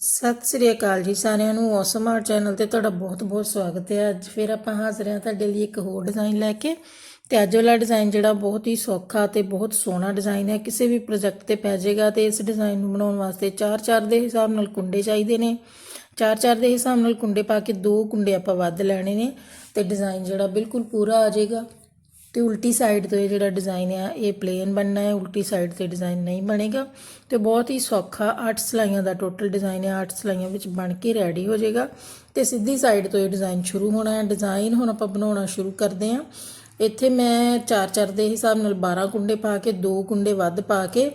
ਸਤਿ ਸ੍ਰੀ ਅਕਾਲ ਜੀ ਸਾਰਿਆਂ ਨੂੰ ਔਸਮ ਆਰਟ ਚੈਨਲ ਤੇ ਤੁਹਾਡਾ ਬਹੁਤ-ਬਹੁਤ ਸਵਾਗਤ ਹੈ। ਅੱਜ ਫਿਰ ਆਪਾਂ ਹਾਜ਼ਰ ਹਾਂ ਤੁਹਾਡੇ ਲਈ ਇੱਕ ਹੋਰ ਡਿਜ਼ਾਈਨ ਲੈ ਕੇ। ਤੇ ਅੱਜ ਵਾਲਾ ਡਿਜ਼ਾਈਨ ਜਿਹੜਾ ਬਹੁਤ ਹੀ ਸੌਖਾ ਤੇ ਬਹੁਤ ਸੋਹਣਾ ਡਿਜ਼ਾਈਨ ਹੈ। ਕਿਸੇ ਵੀ ਪ੍ਰੋਜੈਕਟ ਤੇ ਪੈ ਜਾਏਗਾ ਤੇ ਇਸ ਡਿਜ਼ਾਈਨ ਨੂੰ ਬਣਾਉਣ ਵਾਸਤੇ 4-4 ਦੇ ਹਿਸਾਬ ਨਾਲ ਕੁੰਡੇ ਚਾਹੀਦੇ ਨੇ। 4-4 ਦੇ ਹਿਸਾਬ ਨਾਲ ਕੁੰਡੇ ਪਾ ਕੇ ਦੋ ਕੁੰਡੇ ਆਪਾਂ ਵੱਧ ਲੈਣੇ ਨੇ ਤੇ ਡਿਜ਼ਾਈਨ ਜਿਹੜਾ ਬਿਲਕੁਲ ਪੂਰਾ ਆ ਜਾਏਗਾ। ਤੇ ਉਲਟੀ ਸਾਈਡ ਤੋਂ ਇਹ ਜਿਹੜਾ ਡਿਜ਼ਾਈਨ ਆ, ਇਹ ਪਲੇਨ ਬਣਨਾ ਹੈ, ਉਲਟੀ ਸਾਈਡ ਤੇ ਡਿਜ਼ਾਈਨ ਨਹੀਂ ਬਣੇਗਾ ਤੇ ਬਹੁਤ ਹੀ ਸੌਖਾ 8 ਸਲਾਈਆਂ ਦਾ ਟੋਟਲ ਡਿਜ਼ਾਈਨ ਹੈ 8 ਸਲਾਈਆਂ ਵਿੱਚ ਬਣ ਕੇ ਰੈਡੀ ਹੋ ਜਾਏਗਾ ਤੇ ਸਿੱਧੀ ਸਾਈਡ ਤੋਂ ਇਹ ਡਿਜ਼ਾਈਨ ਸ਼ੁਰੂ ਹੋਣਾ ਹੈ। ਡਿਜ਼ਾਈਨ ਹੁਣ ਆਪਾਂ ਬਣਾਉਣਾ ਸ਼ੁਰੂ ਕਰਦੇ ਹਾਂ। ਇੱਥੇ ਮੈਂ 4-4 ਦੇ ਹਿਸਾਬ ਨਾਲ 12 ਕੁੰਡੇ ਪਾ ਕੇ, ਦੋ ਕੁੰਡੇ ਵੱਧ ਪਾ ਕੇ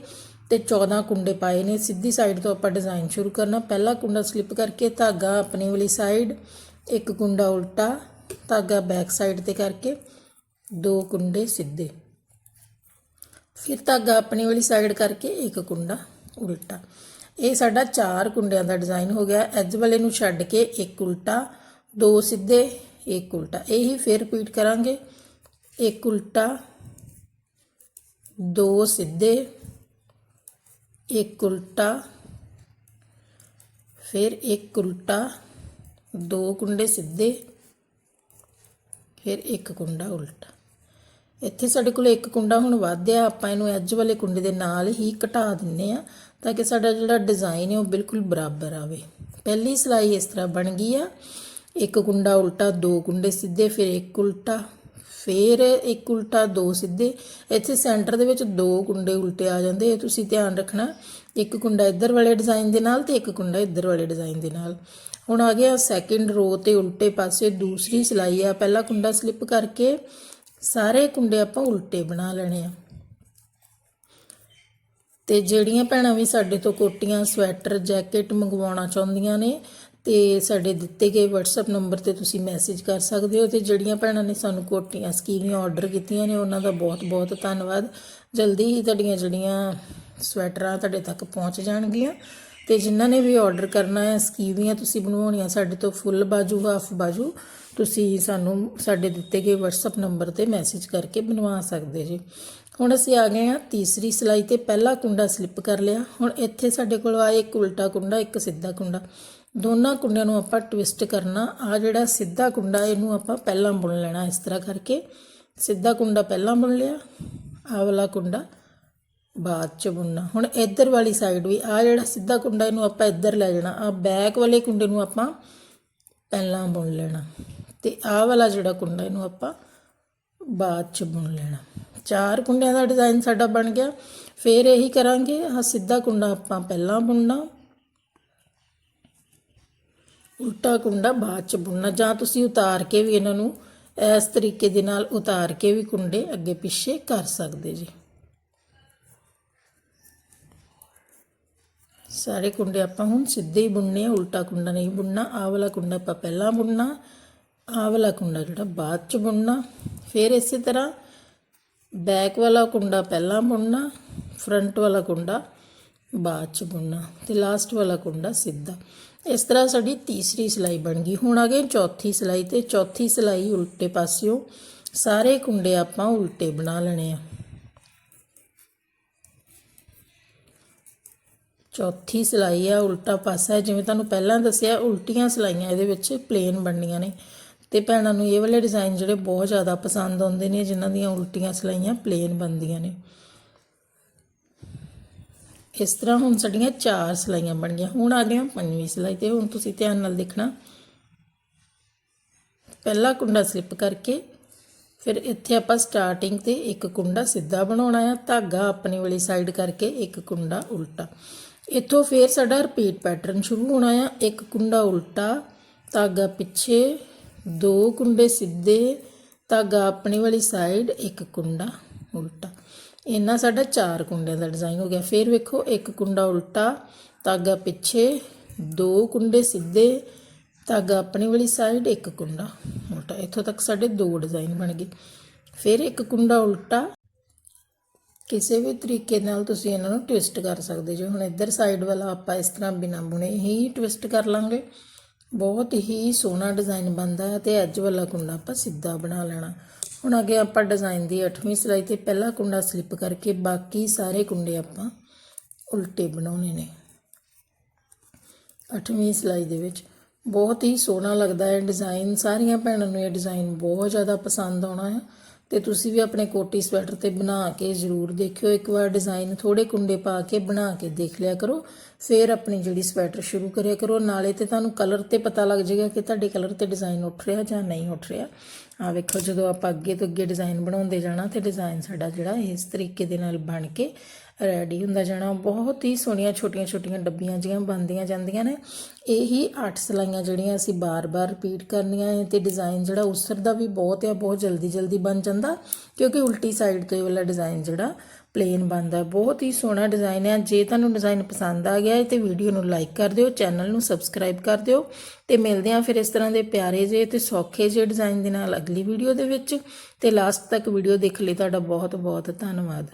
ਤੇ 14 ਕੁੰਡੇ ਪਾਏ ਨੇ। ਸਿੱਧੀ ਸਾਈਡ ਤੋਂ ਆਪਾਂ ਡਿਜ਼ਾਈਨ ਸ਼ੁਰੂ ਕਰਨਾ। ਪਹਿਲਾ ਕੁੰਡਾ ਸਲਿੱਪ ਕਰਕੇ ਧਾਗਾ ਆਪਣੀ ਵਾਲੀ ਸਾਈਡ ਇੱਕ ਕੁੰਡਾ ਉਲਟਾ, ਧਾਗਾ ਬੈਕ ਸਾਈਡ ਤੇ ਕਰਕੇ ਦੋ ਕੁੰਡੇ ਸਿੱਧੇ। ਫਿਰ ਧਾਗਾ ਆਪਣੀ ਵਾਲੀ ਸਾਈਡ ਕਰਕੇ ਇੱਕ ਕੁੰਡਾ ਉਲਟਾ। ਇਹ ਸਾਡਾ ਚਾਰ ਕੁੰਡਿਆਂ ਦਾ ਡਿਜ਼ਾਈਨ ਹੋ ਗਿਆ। ਐਜ ਵਾਲੇ ਨੂੰ ਛੱਡ ਕੇ ਇੱਕ ਉਲਟਾ, ਦੋ ਸਿੱਧੇ, ਇੱਕ ਉਲਟਾ। ਇਹੀ ਫਿਰ ਰਿਪੀਟ ਕਰਾਂਗੇ। ਇੱਕ ਉਲਟਾ, ਦੋ ਸਿੱਧੇ, ਇੱਕ ਉਲਟਾ, ਫਿਰ ਇੱਕ ਉਲਟਾ, ਦੋ ਕੁੰਡੇ ਸਿੱਧੇ, ਫਿਰ ਇੱਕ ਕੁੰਡਾ ਉਲਟਾ। ਇੱਥੇ ਸਾਡੇ ਕੋਲ ਇੱਕ ਕੁੰਡਾ ਹੁਣ ਵਾਧਿਆ, ਆਪਾਂ ਇਹਨੂੰ ਐਜ ਵਾਲੇ ਕੁੰਡੇ ਦੇ ਨਾਲ ਹੀ ਘਟਾ ਦਿੰਨੇ ਆ ਤਾਂ ਕਿ ਸਾਡਾ ਜਿਹੜਾ ਡਿਜ਼ਾਈਨ ਹੈ ਉਹ ਬਿਲਕੁਲ ਬਰਾਬਰ ਆਵੇ। ਪਹਿਲੀ ਸਲਾਈ ਇਸ ਤਰ੍ਹਾਂ ਬਣ ਗਈ ਆ। ਇੱਕ ਕੁੰਡਾ ਉਲਟਾ, ਦੋ ਕੁੰਡੇ ਸਿੱਧੇ, ਫਿਰ ਇੱਕ ਉਲਟਾ, ਫਿਰ ਇੱਕ ਉਲਟਾ, ਦੋ ਸਿੱਧੇ। ਇੱਥੇ ਸੈਂਟਰ ਦੇ ਵਿੱਚ ਦੋ ਕੁੰਡੇ ਉਲਟੇ ਆ ਜਾਂਦੇ, ਇਹ ਤੁਸੀਂ ਧਿਆਨ ਰੱਖਣਾ। ਇੱਕ ਕੁੰਡਾ ਇੱਧਰ ਵਾਲੇ ਡਿਜ਼ਾਈਨ ਦੇ ਨਾਲ ਤੇ ਇੱਕ ਕੁੰਡਾ ਇੱਧਰ ਵਾਲੇ ਡਿਜ਼ਾਈਨ ਦੇ ਨਾਲ। ਹੁਣ ਆ ਗਿਆ ਸੈਕਿੰਡ ਰੋ ਤੇ ਉਲਟੇ ਪਾਸੇ ਦੂਸਰੀ ਸਲਾਈ ਆ। ਪਹਿਲਾ ਕੁੰਡਾ ਸਲਿੱਪ ਕਰਕੇ ਸਾਰੇ ਕੁੰਡੇ ਆਪਾਂ ਉਲਟੇ ਬਣਾ ਲੈਣੇ ਆ। ਤੇ ਜਿਹੜੀਆਂ ਭੈਣਾਂ ਵੀ ਸਾਡੇ ਤੋਂ ਕੋਟੀਆਂ, ਸਵੈਟਰ, ਜੈਕਟ ਮੰਗਵਾਉਣਾ ਚਾਹੁੰਦੀਆਂ ਨੇ, ਤੇ ਸਾਡੇ ਦਿੱਤੇ ਗਏ WhatsApp ਨੰਬਰ ਤੇ ਤੁਸੀਂ ਮੈਸੇਜ ਕਰ ਸਕਦੇ ਹੋ ਤੇ ਜਿਹੜੀਆਂ ਭੈਣਾਂ ਨੇ ਸਾਨੂੰ ਕੋਟੀਆਂ ਸਕੀਵੀਆਂ ਆਰਡਰ ਕੀਤੀਆਂ ਨੇ, ਉਹਨਾਂ ਦਾ ਬਹੁਤ-ਬਹੁਤ ਧੰਨਵਾਦ। ਜਲਦੀ ਹੀ ਤੁਹਾਡੀਆਂ ਜਿਹੜੀਆਂ ਸਵੈਟਰਾਂ ਤੁਹਾਡੇ ਤੱਕ ਪਹੁੰਚ ਜਾਣਗੀਆਂ। ਤੇ ਜਿਨ੍ਹਾਂ ਨੇ ਵੀ ਆਰਡਰ ਕਰਨਾ ਹੈ ਸਕੀਵੀਆਂ ਤੁਸੀਂ ਬਣਵਾਉਣੀਆਂ, ਸਾਡੇ ਤੋਂ ਫੁੱਲ ਬਾਜੂ ਹਾਫ ਬਾਜੂ, ਤੁਸੀਂ ਸਾਨੂੰ ਸਾਡੇ ਦਿੱਤੇ ਗਏ WhatsApp ਨੰਬਰ ਤੇ ਮੈਸੇਜ ਕਰਕੇ ਬਣਵਾ ਸਕਦੇ ਜੀ। ਹੁਣ ਅਸੀਂ ਆ ਗਏ ਹਾਂ ਤੀਸਰੀ ਸਿਲਾਈ ਤੇ, ਪਹਿਲਾ ਕੁੰਡਾ ਸਲਿੱਪ ਕਰ ਲਿਆ। ਹੁਣ ਇੱਥੇ ਸਾਡੇ ਕੋਲ ਆ ਇੱਕ ਉਲਟਾ ਕੁੰਡਾ, ਇੱਕ ਸਿੱਧਾ ਕੁੰਡਾ। ਦੋਨਾਂ ਕੁੰਡਿਆਂ ਨੂੰ ਆਪਾਂ ਟਵਿਸਟ ਕਰਨਾ। ਆ ਜਿਹੜਾ ਸਿੱਧਾ ਕੁੰਡਾ, ਇਹਨੂੰ ਆਪਾਂ ਪਹਿਲਾਂ ਬੁਣ ਲੈਣਾ ਇਸ ਤਰ੍ਹਾਂ ਕਰਕੇ। ਸਿੱਧਾ ਕੁੰਡਾ ਪਹਿਲਾਂ ਬੁਣ ਲਿਆ ਆ ਵਾਲਾ ਕੁੰਡਾ। ਬਾਅਦ ਚ ਬੁਣਨਾ। ਹੁਣ ਇੱਧਰ ਵਾਲੀ ਸਾਈਡ ਵੀ ਆ ਜਿਹੜਾ ਸਿੱਧਾ ਕੁੰਡਾ ਇਹਨੂੰ ਆਪਾਂ ਇੱਧਰ ਲੈ ਜਾਣਾ। ਆ ਬੈਕ ਵਾਲੇ ਕੁੰਡੇ ਨੂੰ ਆਪਾਂ ਪਹਿਲਾਂ ਬੁਣ ਲੈਣਾ। ਤੇ ਆਹ ਵਾਲਾ ਜਿਹੜਾ ਕੁੰਡਾ ਇਹਨੂੰ ਆਪਾਂ ਬਾਅਦ ਚ ਬੁਣ ਲੈਣਾ। ਚਾਰ ਕੁੰਡਿਆਂ ਦਾ ਡਿਜ਼ਾਈਨ ਸਾਡਾ ਬਣ ਗਿਆ। ਫੇਰ ਇਹੀ ਕਰਾਂਗੇ, ਆਹ ਸਿੱਧਾ ਕੁੰਡਾ ਆਪਾਂ ਪਹਿਲਾਂ ਬੁਣਨਾ। ਉਲਟਾ ਕੁੰਡਾ ਬਾਅਦ ਚ ਬੁਣਨਾ। ਜਾਂ ਤੁਸੀਂ ਉਤਾਰ ਕੇ ਵੀ ਇਹਨਾਂ ਨੂੰ ਇਸ ਤਰੀਕੇ ਦੇ ਨਾਲ ਉਤਾਰ ਕੇ ਵੀ ਕੁੰਡੇ ਅੱਗੇ ਪਿੱਛੇ ਕਰ ਸਕਦੇ ਜੀ। ਸਾਰੇ ਕੁੰਡੇ ਆਪਾਂ ਹੁਣ ਸਿੱਧੇ ਹੀ ਬੁਣਨੇ ਆ, ਉਲਟਾ ਕੁੰਡਾ ਨਹੀਂ ਬੁਣਨਾ, ਆਹ ਵਾਲਾ ਕੁੰਡਾ ਆਪਾਂ ਪਹਿਲਾਂ ਬੁਣਨਾ, ਆਹ ਵਾਲਾ ਕੁੰਡਾ ਜਿਹੜਾ ਬਾਅਦ ਚ ਬੁਣਨਾ, ਫਿਰ ਇਸੇ ਤਰ੍ਹਾਂ ਬੈਕ ਵਾਲਾ ਕੁੰਡਾ ਪਹਿਲਾਂ ਬੁਣਨਾ ਫਰੰਟ ਵਾਲਾ ਕੁੰਡਾ ਬਾਅਦ ਚ ਬੁਣਨਾ ਤੇ ਲਾਸਟ ਵਾਲਾ ਕੁੰਡਾ ਸਿੱਧਾ। ਇਸ ਤਰ੍ਹਾਂ ਸਾਡੀ ਤੀਸਰੀ ਸਿਲਾਈ ਬਣ ਗਈ। ਹੁਣ ਆ ਗਏ ਚੌਥੀ ਸਿਲਾਈ ਤੇ ਚੌਥੀ ਸਿਲਾਈ ਉਲਟੇ ਪਾਸਿਓਂ। ਸਾਰੇ ਕੁੰਡੇ ਆਪਾਂ ਉਲਟੇ ਬਣਾ ਲੈਣੇ ਆ। ਚੌਥੀ ਸਿਲਾਈ ਆ, ਉਲਟਾ ਪਾਸਾ ਜਿਵੇਂ ਤੁਹਾਨੂੰ ਪਹਿਲਾਂ ਦੱਸਿਆ, ਉਲਟੀਆਂ ਸਿਲਾਈਆਂ ਇਹਦੇ ਵਿੱਚ ਪਲੇਨ ਬਣਨੀਆਂ ਨੇ। ਤੇ ਭੈਣਾਂ ਨੂੰ ਇਹ ਵਾਲੇ ਡਿਜ਼ਾਈਨ ਜਿਹੜੇ ਬਹੁਤ ਜ਼ਿਆਦਾ ਪਸੰਦ ਆਉਂਦੇ ਨੇ, ਜਿਨ੍ਹਾਂ ਦੀਆਂ ਉਲਟੀਆਂ ਸਿਲਾਈਆਂ ਪਲੇਨ ਬਣਦੀਆਂ ਨੇ। ਇਸ ਤਰ੍ਹਾਂ ਹੁਣ ਸਾਡੀਆਂ ਚਾਰ ਸਿਲਾਈਆਂ ਬਣ ਗਈਆਂ ਹੁਣ ਆ ਗਈਆਂ ਪੰਜਵੀਂ ਸਿਲਾਈ ਤੇ ਹੁਣ ਤੁਸੀਂ ਧਿਆਨ ਨਾਲ ਦੇਖਣਾ। ਪਹਿਲਾ ਕੁੰਡਾ ਸਲਿੱਪ ਕਰਕੇ, ਫਿਰ ਇੱਥੇ ਆਪਾਂ ਸਟਾਰਟਿੰਗ ਤੇ ਇੱਕ ਕੁੰਡਾ ਸਿੱਧਾ ਬਣਾਉਣਾ ਆ। ਧਾਗਾ ਆਪਣੀ ਵਾਲੀ ਸਾਈਡ ਕਰਕੇ ਇੱਕ ਕੁੰਡਾ ਉਲਟਾ। ਇੱਥੋਂ ਫਿਰ ਸਾਡਾ ਰਿਪੀਟ ਪੈਟਰਨ ਸ਼ੁਰੂ ਹੋਣਾ ਆ। ਇੱਕ ਕੁੰਡਾ ਉਲਟਾ, ਧਾਗਾ ਪਿੱਛੇ, ਦੋ ਕੁੰਡੇ ਸਿੱਧੇ, ਧਾਗਾ ਆਪਣੀ ਵਾਲੀ ਸਾਈਡ ਇੱਕ ਕੁੰਡਾ ਉਲਟਾ। ਇੰਨਾ ਸਾਡਾ ਚਾਰ ਕੁੰਡਿਆਂ ਦਾ ਡਿਜ਼ਾਈਨ ਹੋ ਗਿਆ। ਫਿਰ ਵੇਖੋ, ਇੱਕ ਕੁੰਡਾ ਉਲਟਾ, ਧਾਗਾ ਪਿੱਛੇ, ਦੋ ਕੁੰਡੇ ਸਿੱਧੇ, ਧਾਗਾ ਆਪਣੀ ਵਾਲੀ ਸਾਈਡ ਇੱਕ ਕੁੰਡਾ ਉਲਟਾ। ਇੱਥੋਂ ਤੱਕ ਸਾਡੇ ਦੋ ਡਿਜ਼ਾਈਨ ਬਣ ਗਏ। ਫਿਰ ਇੱਕ ਕੁੰਡਾ ਉਲਟਾ ਕਿਸੇ ਵੀ ਤਰੀਕੇ ਨਾਲ ਤੁਸੀਂ ਇਹਨਾਂ ਨੂੰ ਟਵਿਸਟ ਕਰ ਸਕਦੇ ਜੋ। ਹੁਣ ਇੱਧਰ ਸਾਈਡ ਵਾਲਾ ਆਪਾਂ ਇਸ ਤਰ੍ਹਾਂ ਬਿਨਾਂ ਬੁਣੇ ਹੀ ਟਵਿਸਟ ਕਰ ਲਾਂਗੇ। ਬਹੁਤ ਹੀ ਸੋਹਣਾ ਡਿਜ਼ਾਈਨ ਬਣਦਾ ਹੈ ਤੇ ਅੱਜ ਵਾਲਾ ਕੁੰਡਾ ਆਪਾਂ ਸਿੱਧਾ ਬਣਾ ਲੈਣਾ। ਹੁਣ ਅੱਗੇ ਆਪਾਂ ਡਿਜ਼ਾਈਨ ਦੀ 8ਵੀਂ ਸਿਲਾਈ ਤੇ ਪਹਿਲਾ ਕੁੰਡਾ ਸਲਿਪ ਕਰਕੇ ਬਾਕੀ ਸਾਰੇ ਕੁੰਡੇ ਆਪਾਂ ਉਲਟੇ ਬਣਾਉਣੇ ਨੇ। ਅੱਠਵੀਂ ਸਿਲਾਈ ਦੇ ਵਿੱਚ ਬਹੁਤ ਹੀ ਸੋਹਣਾ ਲੱਗਦਾ ਹੈ ਡਿਜ਼ਾਈਨ ਸਾਰੀਆਂ ਭੈਣਾਂ ਨੂੰ ਇਹ ਡਿਜ਼ਾਈਨ ਬਹੁਤ ਜ਼ਿਆਦਾ ਪਸੰਦ ਆਉਣਾ ਹੈ। ਤੇ ਤੁਸੀਂ ਵੀ ਆਪਣੇ ਕੋਟੀ ਸਵੈਟਰ ਤੇ ਬਣਾ ਕੇ ਜ਼ਰੂਰ ਦੇਖਿਓ। ਇੱਕ ਵਾਰ ਡਿਜ਼ਾਈਨ ਥੋੜੇ ਕੁੰਡੇ ਪਾ ਕੇ ਬਣਾ ਕੇ ਦੇਖ ਲਿਆ ਕਰੋ। ਫਿਰ ਆਪਣੀ ਜਿਹੜੀ ਸਵੈਟਰ ਸ਼ੁਰੂ ਕਰਿਆ ਕਰੋ। ਨਾਲੇ ਤੇ ਤੁਹਾਨੂੰ ਕਲਰ ਤੇ ਪਤਾ ਲੱਗ ਜਾਏਗਾ ਕਿ ਤੁਹਾਡੇ ਕਲਰ ਤੇ ਡਿਜ਼ਾਈਨ ਉੱਠ ਰਿਹਾ ਜਾਂ ਨਹੀਂ ਉੱਠ ਰਿਹਾ। ਆ ਵੇਖੋ, ਜਦੋਂ ਆਪਾਂ ਅੱਗੇ ਤੋਂ ਅੱਗੇ ਡਿਜ਼ਾਈਨ ਬਣਾਉਂਦੇ ਜਾਣਾ, ਤੇ ਡਿਜ਼ਾਈਨ ਸਾਡਾ ਜਿਹੜਾ ਇਸ ਤਰੀਕੇ ਦੇ ਨਾਲ ਬਣ ਕੇ ਰੈਡੀ ਹੁੰਦਾ ਜਾਣਾ। ਬਹੁਤ ਹੀ ਸੋਹਣੀਆਂ ਛੋਟੀਆਂ ਛੋਟੀਆਂ ਡੱਬੀਆਂ ਜੀਆਂ ਬਣਦੀਆਂ ਜਾਂਦੀਆਂ ਨੇ। ਇਹੀ ਅੱਠ ਸਲਾਈਆਂ ਜਿਹੜੀਆਂ ਅਸੀਂ ਬਾਰ-ਬਾਰ ਰਿਪੀਟ ਕਰਨੀਆਂ ਹੈ ਤੇ ਡਿਜ਼ਾਈਨ ਜਿਹੜਾ ਉਸਰਦਾ ਵੀ ਬਹੁਤ ਹੈ ਬਹੁਤ ਜਲਦੀ ਜਲਦੀ ਬਣ ਜਾਂਦਾ, ਕਿਉਂਕਿ ਉਲਟੀ ਸਾਈਡ ਤੋਂ ਇਹ ਵਾਲਾ ਡਿਜ਼ਾਈਨ ਜਿਹੜਾ ਪਲੇਨ ਬਣਦਾ ਬਹੁਤ ਹੀ ਸੋਹਣਾ ਡਿਜ਼ਾਈਨ ਹੈ। ਜੇ ਤੁਹਾਨੂੰ ਡਿਜ਼ਾਈਨ ਪਸੰਦ ਆ ਗਿਆ ਹੈ ਤੇ ਵੀਡੀਓ ਨੂੰ ਲਾਈਕ ਕਰ ਦਿਓ ਚੈਨਲ ਨੂੰ ਸਬਸਕ੍ਰਾਈਬ ਕਰ ਦਿਓ ਤੇ ਮਿਲਦੇ ਹਾਂ ਫਿਰ ਇਸ ਤਰ੍ਹਾਂ ਦੇ ਪਿਆਰੇ ਜੇ ਤੇ ਸੌਖੇ ਜੇ ਡਿਜ਼ਾਈਨ ਦੇ ਨਾਲ ਅਗਲੀ ਵੀਡੀਓ ਦੇ ਵਿੱਚ। ਤੇ ਲਾਸਟ ਤੱਕ ਵੀਡੀਓ ਦੇਖ ਲਈ ਤੁਹਾਡਾ ਬਹੁਤ ਬਹੁਤ ਧੰਨਵਾਦ।